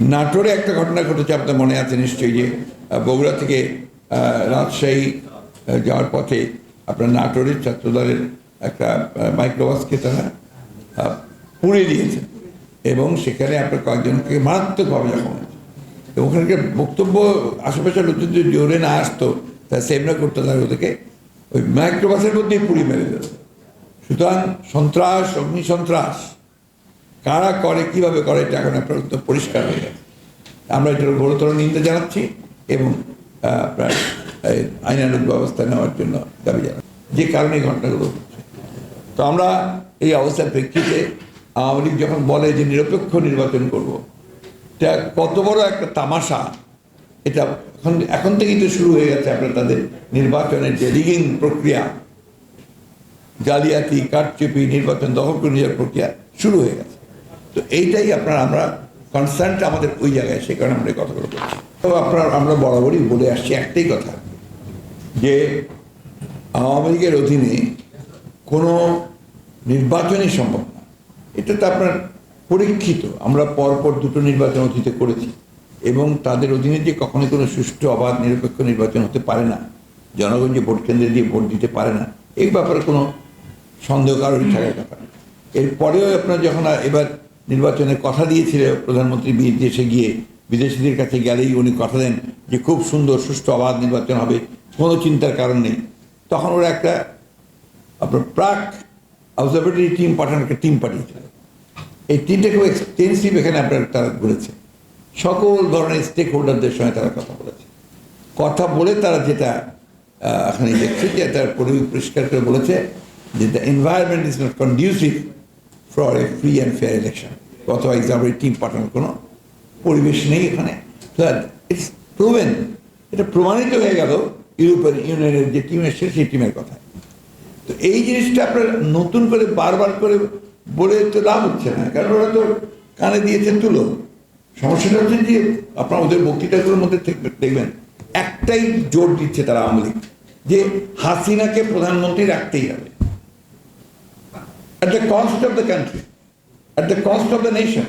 নাটোরে একটা ঘটনা ঘটেছে, আপনার মনে আছে নিশ্চয়ই যে বগুড়া থেকে রাজশাহী যাওয়ার পথে আপনার নাটোরের ছাত্রদলের একটা মাইক্রোবাসকে তারা পুড়িয়ে দিয়েছে। এবং সেখানে আপনার কয়েকজনকে মারাত্মকভাবে জখম এবং ওখানকার বক্তব্য আশেপাশের লোকজন যদি জোরে না আসতো, তা সেমরা করতো তারা ওদেরকে ওই মাইক্রোবাসের মধ্যেই পুড়ি মেরে দিত সুতরাং সন্ত্রাস, অগ্নি সন্ত্রাস কারা করে, কীভাবে করে, এটা এখন আপনার একদম পরিষ্কার হয়ে গেছে। আমরা এটার ঘোরতর নিন্দা জানাচ্ছি এবং আপনার আইনানুগ ব্যবস্থা নেওয়ার জন্য দাবি জানাচ্ছি। যে কারণে ঘটনাগুলো ঘটছে। তো আমরা এই অবস্থার প্রেক্ষিতে আওয়ামী লীগ যখন বলে যে নিরপেক্ষ নির্বাচন করব, এটা কত বড় একটা তামাশা। এটা এখন এখন থেকেই তো শুরু হয়ে গেছে আপনার তাদের নির্বাচনের যে রিগিং প্রক্রিয়া। জালিয়াতি, কারচুপি, নির্বাচন দখল করে নেওয়ার প্রক্রিয়া শুরু হয়ে গেছে। তো এইটাই আপনার, আমরা কনসার্নটা আমাদের ওই জায়গায় সে কারণে আমরা এই কথাগুলো বলছি। তো আপনার, আমরা বরাবরই বলে আসছি একটাই কথা, যে আওয়ামী লীগের অধীনে কোনো নির্বাচনই সম্ভব না। এটা তো আপনার পরীক্ষিত। আমরা পরপর দুটো নির্বাচন অতীতে করেছি এবং তাদের অধীনে যে কখনোই কোনো সুষ্ঠু, অবাধ, নিরপেক্ষ নির্বাচন হতে পারে না জনগণ যে ভোট কেন্দ্রে দিয়ে ভোট দিতে পারে না, এই ব্যাপারে কোনো সন্দেহ কারোরই থাকার ব্যাপার এরপরেও আপনার যখন এবার নির্বাচনের কথা দিয়েছিল প্রধানমন্ত্রী বিদেশে গিয়ে, বিদেশিদের কাছে গেলেই উনি কথা দেন যে খুব সুন্দর, সুষ্ঠু অবাধ নির্বাচন হবে, কোনো চিন্তার কারণ নেই। তখন ওরা একটা আপনার প্রাক অবজারভেটরি টিম পাঠানোর একটা টিম পাঠিয়েছিল। এই টিমটা খুব এক্সটেন্সিভ এখানে আপনার তারা ঘুরেছে। সকল ধরনের স্টেক হোল্ডারদের সঙ্গে তারা কথা বলেছে। কথা বলে তারা যেটা এখানে দেখছে যে তার পরিষ্কার করে বলেছে যে the environment is not conducive for a free and fair election অথবা এক্সাম্পল টিম পাঠানোর কোনো পরিবেশ নেই এখানে। ইটস প্রুভেন এটা প্রমাণিত হয়ে গেল ইউরোপিয়ান ইউনিয়নের যে টিম এসছে, সেই টিমের কথা তো এই জিনিসটা আপনার নতুন করে বারবার করে বলে তো লাভ হচ্ছে না। কারণ ওরা তো কানে দিয়েছে তুলো। সমস্যাটা হচ্ছে যে আপনার ওদের বক্তৃতাগুলোর মধ্যে দেখবে- দেখবেন, একটাই জোর দিচ্ছে তারা আওয়ামী যে হাসিনাকে প্রধানমন্ত্রী রাখতেই হবে। At the cost of the country, at the cost of the nation,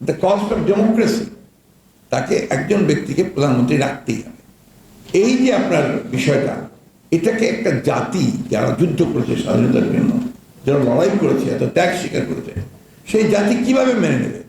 the cost of democracy, তাকে একজন ব্যক্তিকে প্রধানমন্ত্রী রাখতেই হবে। এই যে আপনার বিষয়টা এটাকে একটা জাতি যারা যুদ্ধ করেছে স্বাধীনতার জন্য যারা লড়াই করেছে এত ত্যাগ স্বীকার করেছে সেই জাতি কীভাবে মেনে নেবে?